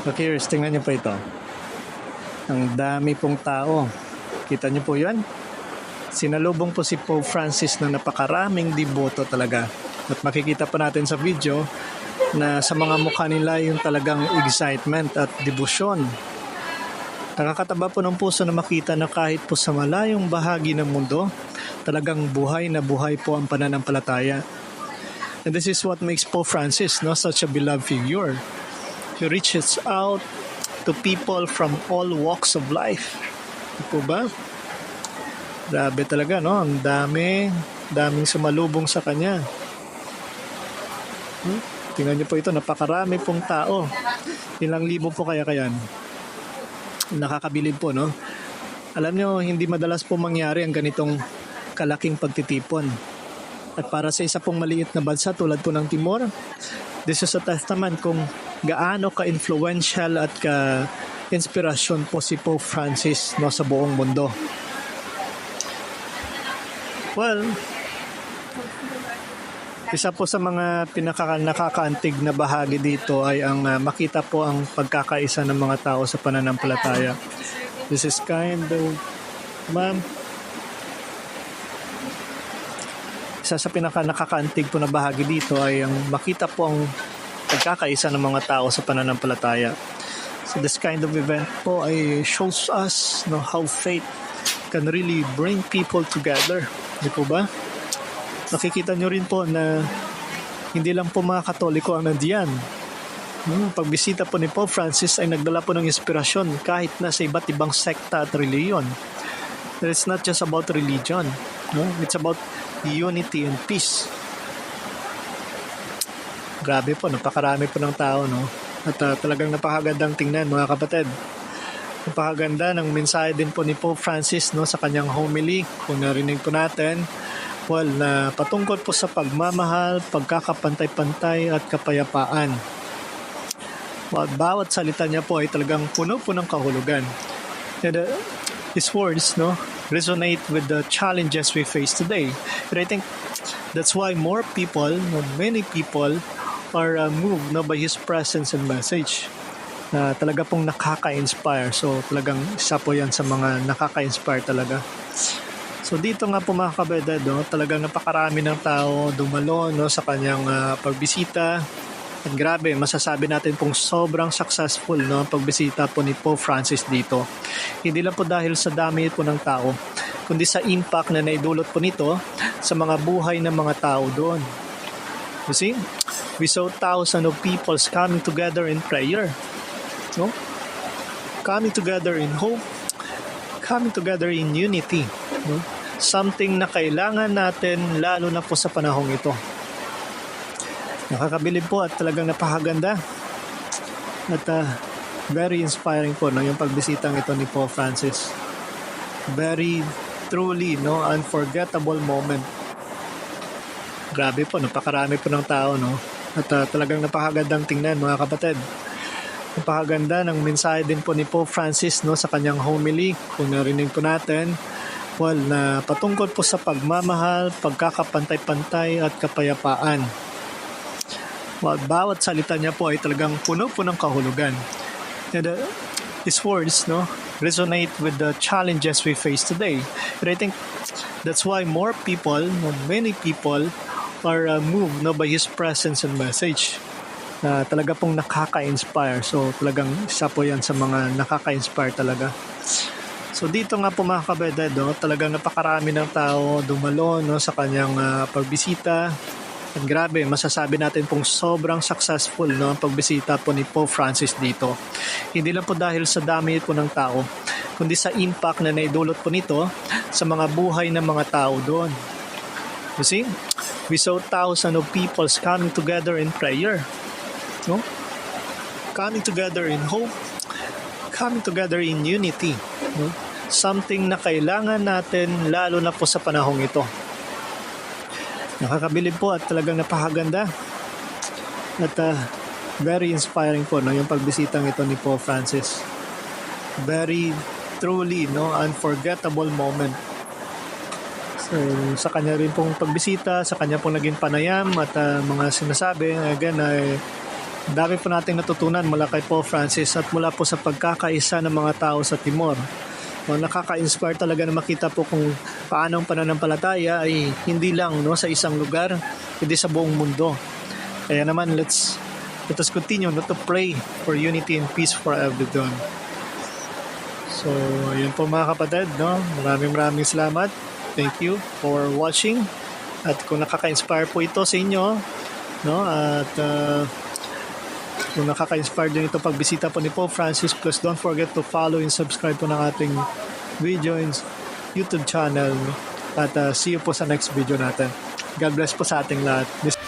Okay, Riz, tingnan niyo po ito. Ang dami pong tao. Kita niyo po yan? Sinalubong po si Pope Francis na napakaraming diboto talaga. At makikita pa natin sa video na sa mga mukha nila yung talagang excitement at debosyon. Nakakataba po ng puso na makita na kahit po sa malayong bahagi ng mundo, talagang buhay na buhay po ang pananampalataya. And this is what makes Pope Francis no, such a beloved figure. He reaches out to people from all walks of life. Di po ba? Grabe talaga, no? Ang dami, daming sumalubong sa kanya. Hmm? Tingnan niyo po ito, napakarami pong tao. Ilang libo po kaya kayan? Nakakabilib po, no? Alam niyo, hindi madalas po mangyari ang ganitong kalaking pagtitipon. At para sa isa pong maliit na bansa tulad po ng Timor, this is a testament kung gaano ka-influential at ka-inspirasyon po si Pope Francis no, sa buong mundo. Well, isa po sa mga pinaka nakakaantig na bahagi dito ay ang ah, makita po ang pagkakaisa ng mga tao sa pananampalataya. This is kind of, ma'am, isa sa pinaka nakakaantig po na bahagi dito ay ang makita po ang pagkakaisa ng mga tao sa pananampalataya. So this kind of event po ay shows us no, how faith can really bring people together. Di po ba? Nakikita nyo rin po na hindi lang po mga katoliko ang nandiyan. Hmm, pagbisita po ni Pope Francis ay nagdala po ng inspirasyon kahit na sa iba't ibang sekta at reliyon. It's not just about religion. No? It's about unity and peace. Grabe po, napakarami po ng tao, no? At ah, talagang napakagandang tingnan, mga kapatid. Napakaganda ng mensahe din po ni Pope Francis no, sa kanyang homily. Kung narinig po natin, well, na patungkol po sa pagmamahal, pagkakapantay-pantay at kapayapaan. Well, bawat salita niya po ay talagang puno po ng kahulugan. And uh, his words no, resonate with the challenges we face today. And I think that's why more people, many people, are uh, moved no, by his presence and message na talaga pong nakaka-inspire. So talagang isa po yan sa mga nakaka-inspire talaga. So dito nga po mga kabedad, no, talagang napakarami ng tao dumalo no, sa kanyang ah, pagbisita. At grabe, masasabi natin pong sobrang successful no, ang pagbisita po ni Pope Francis dito. Hindi lang po dahil sa dami po ng tao, kundi sa impact na naidulot po nito sa mga buhay ng mga tao doon. You see? We saw thousands of people coming together in prayer. No? Coming together in hope, coming together in unity. No? Something na kailangan natin lalo na po sa panahong ito. Nakakabilib po at talagang napakaganda. At ah, very inspiring po no, yung pagbisitang ito ni Pope Francis. Very truly no, unforgettable moment. Grabe po, napakarami po ng tao no. At ah, talagang napakagandang tingnan mga kapatid. Napakaganda ng mensahe din po ni Pope Francis no, sa kanyang homily. Kung narinig po natin, well, na patungkol po sa pagmamahal, pagkakapantay-pantay at kapayapaan. Bawat salita niya po ay talagang puno po ng kahulugan. And uh, his words no, resonate with the challenges we face today. And I think that's why more people, many people, are uh, moved no, by his presence and message na talaga pong nakaka-inspire. So talagang isa po yan sa mga nakaka-inspire talaga. So dito nga po mga kabedad, no, talagang napakarami ng tao dumalo no, sa kanyang ah, pagbisita. At grabe, masasabi natin pong sobrang successful no, ang pagbisita po ni Pope Francis dito. Hindi lang po dahil sa dami po ng tao, kundi sa impact na naidulot po nito sa mga buhay ng mga tao doon. You see? We saw thousands of people coming together in prayer. No? Coming together in hope, coming together in unity. No? Something na kailangan natin lalo na po sa panahong ito. Nakakabilib po at talagang napakaganda. At ah, very inspiring po no, yung pagbisitang ito ni Pope Francis. Very truly no, unforgettable moment. So, sa kanya rin pong pagbisita, sa kanya pong naging panayam at ah, mga sinasabi, again, ay Dami po nating natutunan mula kay Pope Francis at mula po sa pagkakaisa ng mga tao sa Timor. No, nakaka-inspire talaga na makita po kung paano ang pananampalataya ay hindi lang no, sa isang lugar, kundi sa buong mundo. Kaya naman, let's let us continue no, to pray for unity and peace for everyone. So, yun po mga kapatid, no? Maraming maraming salamat. Thank you for watching. At kung nakaka-inspire po ito sa inyo, no? At uh, kung nakaka-inspire din ito pagbisita po ni Pope Francis, please don't forget to follow and subscribe po ng ating video and YouTube channel. At uh, see you po sa next video natin. God bless po sa ating lahat. This